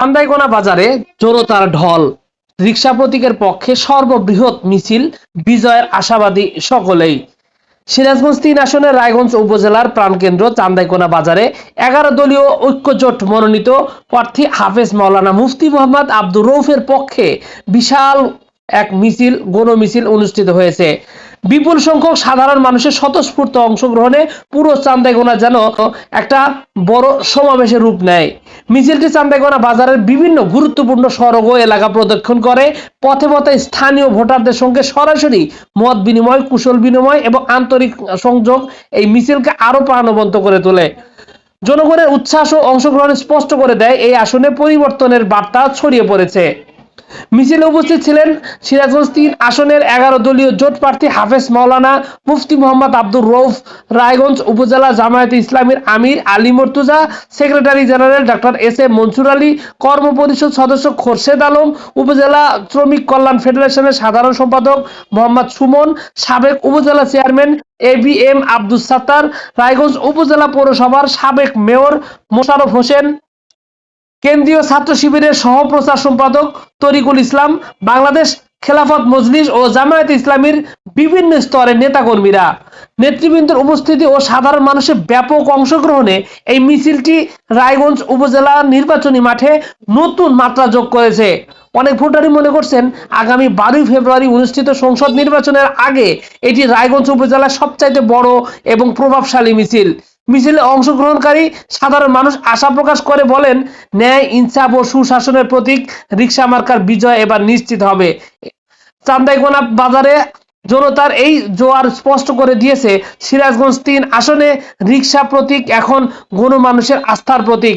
চান্দাইকোনা বাজারে জোরতার ঢল রিক্সা প্রতীকের পক্ষে সর্ববৃহৎ মিছিল, বিজয়ের আশাবাদী সকলেই। সিরাজগঞ্জ তিন আসনের রায়গঞ্জ উপজেলার প্রাণকেন্দ্র চান্দাইকোনা বাজারে এগারো দলীয় ঐক্যজোট মনোনীত প্রার্থী হাফেজ মাওলানা মুফতি মোহাম্মদ আব্দুর রৌফের পক্ষে বিশাল এক মিছিল গণ মিছিল অনুষ্ঠিত হয়েছে। বিপুল সংখ্যক সাধারণ মানুষের স্বতঃস্ফূর্ত অংশগ্রহণে পুরো চান্দাইগোনা যেন একটা বড় সমাবেশের রূপ নেয়। মিছিলটি চান্দাইগোনা বাজারের বিভিন্ন গুরুত্বপূর্ণ সড়ক ও এলাকা প্রদক্ষিণ করে। পথে পথে স্থানীয় ভোটারদের সঙ্গে সরাসরি মত বিনিময়, কুশল বিনিময় এবং আন্তরিক সংযোগ এই মিছিলকে আরও প্রাণবন্ত করে তোলে। জনগণের উচ্ছ্বাস ও অংশগ্রহণ স্পষ্ট করে দেয়। এই আসনে পরিবর্তনের বার্তা ছড়িয়ে পড়েছে। মিছিলে উপস্থিত ছিলেন সিরাজগঞ্জ তিন আসনের এগারো দলীয় জোট প্রার্থী হাফেজ মাওলানা মুফতি মোহাম্মদ আব্দুর রৌফ রায়গঞ্জ উপজেলা জামায়াতে ইসলামীর আমির Ali Murtuza, secretary general doctor S A Mansur Ali কর্ম পরিষদ সদস্য খোরশেদ আলম, উপজেলা শ্রমিক কল্যাণ ফেডারেশনের সাধারণ সম্পাদক মোহাম্মদ সুমন, সাবেক উপজেলা chairman A B M Abdus Sattar, Raiganj উপজেলা পৌরসভার সাবেক মেয়র মোশারফ হোসেন কেন্দ্রীয় ছাত্র শিবিরের সহপ্রচার সম্পাদক তরিকুল ইসলাম, বাংলাদেশ খেলাফত মজলিস ও জামায়াত ইসলামীর বিভিন্ন স্তরের নেতাকর্মীরা। নেতৃবৃন্দের উপস্থিতি ও সাধারণ মানুষের ব্যাপক অংশগ্রহণে এই মিছিলটি রায়গঞ্জ উপজেলা নির্বাচনী মাঠে নতুন মাত্রা যোগ করেছে। অনেক ভোটারই মনে করছেন, আগামী বারোই ফেব্রুয়ারি অনুষ্ঠিত সংসদ নির্বাচনের আগে এটি রায়গঞ্জ উপজেলার সবচাইতে বড় এবং প্রভাবশালী মিছিল। মিছিলে অংশগ্রহণকারী সাধারণ মানুষ আশা প্রকাশ করে বলেন, ন্যায়, ইনসাফ ও সুশাসনের প্রতীক রিক্সা মার্কার বিজয় এবার নিশ্চিত হবে। চান্দাইকোনা বাজারে জনতার এই জোয়ার স্পষ্ট করে দিয়েছে, সিরাজগঞ্জ তিন আসনে রিক্সা প্রতীক এখন গণমানুষের আস্থার প্রতীক।